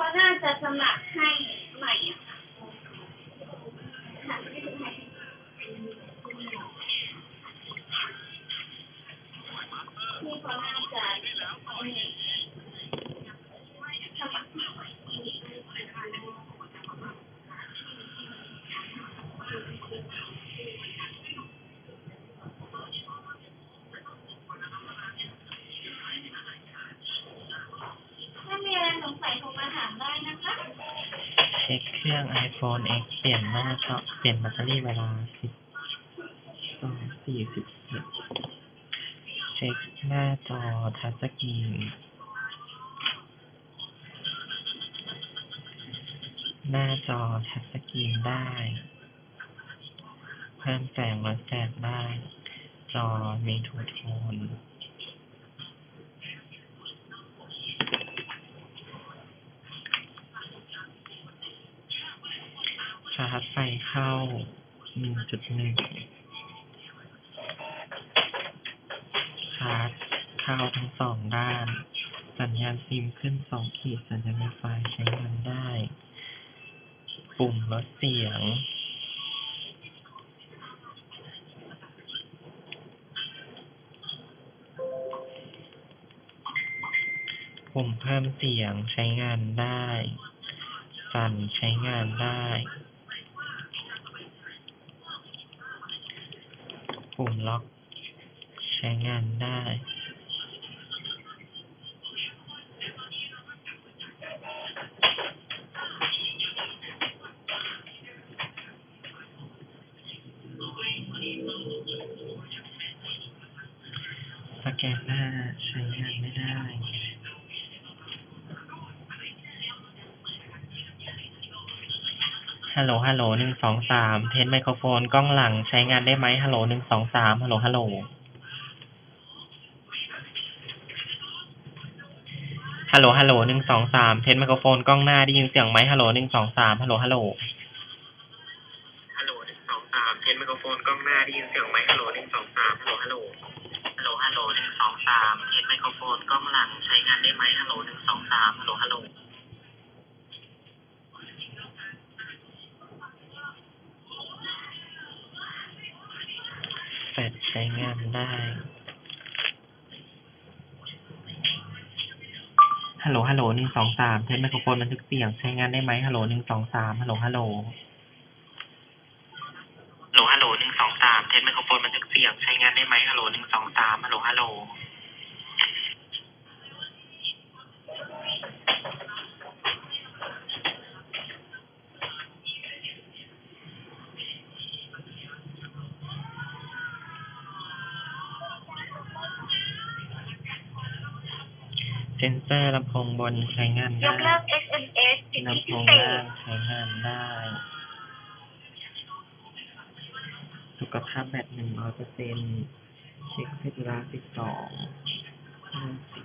เขาน่าจะสมัครให้ใหม่อะค่ะที่เขาน่าจะสมัครใหม่ ถ้ามีอะไรสงสัยโทรมาถามได้นะคะ เช็คเครื่อง iPhone X เปลี่ยนหน้าจอเปลี่ยนแบตเตอรี่เวลาสิบสองสี่สิบเจ็ดเช็คหน้าจอทัชสกรีนหน้าจอทัชสกรีนได้ เพิ่มแสงลดแสงได้ จอมีทูโทน ชาร์จไฟเข้า1.1ชาร์จเข้าทั้งสองด้าน สัญญาณซิมขึ้นสองขีดสัญญาณ Wi-Fi ใช้งานได้ ปุ่มลดเสียง ปุ่มเพิ่มเสียงใช้งานได้ สั่นใช้งานได้ ปุ่มล็อก ใช้งานได้ สแกนหน้าใช้งานไม่ได้ ฮัลโหล ฮัลโหล หนึ่งสองสาม เทสไมโครโฟน กล้องหลังใช้งานได้ไหมฮัลโหล หนึ่งสองสาม ฮัลโหล ฮัลโหล ฮัลโหล ฮัลโหล หนึ่งสองสาม เทสไมโครโฟน กล้องหน้าได้ยินเสียงไหมฮัลโหล หนึ่งสองสาม ฮัลโหล ฮัลโหล ฮัลโหลหนึ่งสองสาม เทสไมโครโฟน กล้องหน้าได้ยินเสียงไหมฮัลโหล หนึ่งสองสาม ฮัลโหล ฮัลโหล ฮัลโหล ฮัลโหล หนึ่งสองสาม เทสไมโครโฟน กล้องหลังใช้งานได้ไหมฮัลโหล หนึ่งสองสาม ฮัลโหล ฮัลโหล ลชใช้งานได้ ฮัลโหล ฮัลโหลหนึ่งสองสามเทสไมโครโฟนบันทึกเสียงใช้งานได้ไหมฮัลโหลหนึ่งสองสามฮัลโหล ฮัลโหล ฮัลโหล ฮัลโหลหนึ่งสองสามเทสไมโครโฟนบันทึกเสียงใช้งานได้ไหมฮัลโหลหนึ่งสองสามฮัลโหล ฮัลโหล เซนเซอร์ลำโพงบนใช้งานยได้กเลิก SMS สิทธิลำโพพิงเศล่าษงใช้งานได้ สุขภาพแบตหนึ่งร้อยเปอร์เซ็นต์เช็คเพชรลาสิบสองห้าสิบ